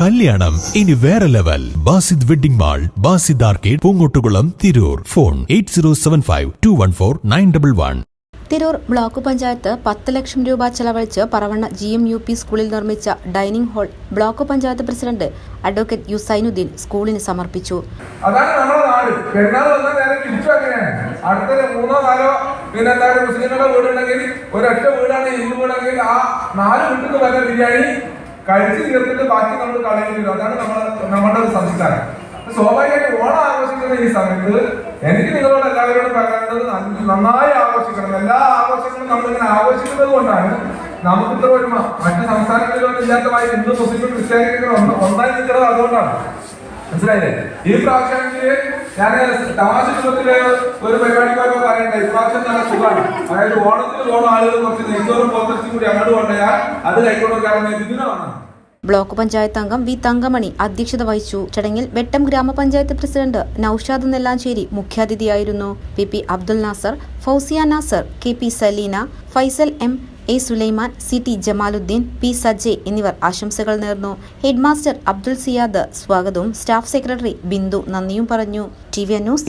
കല്യാണം. ഇനി വേറെ level. Basid wedding mall Basid arcade Poongottukulam Tirur. Phone eight zero seven five two one four nine double one. Tirur block panchayat പത്ത് ലക്ഷം രൂപ ചെലവഴിച്ച് Paravanna G M U P സ്കൂളിൽ നിർമ്മിച്ച dining hall block panchayat president advocate Yusainuddin സ്കൂളിന് സമർപ്പിച്ചു. അതാണ് നമ്മുടെ നാട്. പെരുന്നാൾ വന്നാൽ നേരെ തിരിച്ചു അങ്ങനെയാണ് അടുത്ത മൂന്നോ നാലോ പിന്നെ എന്തായാലും മുസ്ലിങ്ങളുടെ വീടുണ്ടെങ്കിൽ ഒരൊറ്റ വീടാണ് ഹിന്ദു വീടാണെങ്കിൽ ആ നാല് വീട്ടിൽ നിന്ന് വല്ല ബിരിയാണി കഴിച്ച് തീർത്തിട്ട് ബാക്കി നമ്മൾ കളയേണ്ടി വരും. അതാണ് നമ്മൾ നമ്മുടെ ഒരു സംസ്കാരം സ്വാഭാവികമായിട്ട് ഓണം ആഘോഷിക്കുന്ന ഈ സമയത്ത് എനിക്ക് നിങ്ങളോട് എല്ലാവരോടും പറയാനുള്ളത് നന്ന- നന്നായി ആഘോഷിക്കണം. എല്ലാ ആഘോഷങ്ങളും നമ്മളിങ്ങനെ ആഘോഷിക്കുന്നത് കൊണ്ടാണ് നമുക്ക് ഇത്ര ഒരുമ മറ്റ് സംസ്ഥാനങ്ങളിലൊന്നും ഇല്ലാത്തമായി ഹിന്ദു മുസ്ലിം ക്രിസ്ത്യാനികൾ ഒന്ന് ഒന്നായി നിൽക്കുന്നത് അതുകൊണ്ടാണ്. മനസ്സിലായില്ലേ? ഈ പ്രാവശ്യം ഞാൻ തമാശ രൂപത്തിൽ ഒരു പരിപാടിക്കാരോ ഇപ്രാവശ്യം നല്ല സുഖമാണ്. അതായത് ഓണത്തിന് ഓണം ആളുകൾ കുറച്ച് നെയ്ച്ചോറും പോത്തച്ചും കൂടി അങ്ങോട്ട് കൊണ്ടുപോയാൽ അത് കൈക്കൊണ്ട് കാരണം ഇതിനാണ് ബ്ലോക്ക് പഞ്ചായത്ത് അംഗം വി തങ്കമണി അധ്യക്ഷത വഹിച്ചു. ചടങ്ങിൽ വെട്ടം ഗ്രാമപഞ്ചായത്ത് president Naushad Nellancheri മുഖ്യാതിഥിയായിരുന്നു. P P Abdul Nasar Fousiya Nasar K P Salina Faisal M A Sulaiman C T Jamaluddin P Sajje എന്നിവർ ആശംസകൾ നേർന്നു. ഹെഡ്മാസ്റ്റർ അബ്ദുൽ സിയാദ് സ്വാഗതവും സ്റ്റാഫ് സെക്രട്ടറി ബിന്ദു നന്ദിയും പറഞ്ഞു. T V news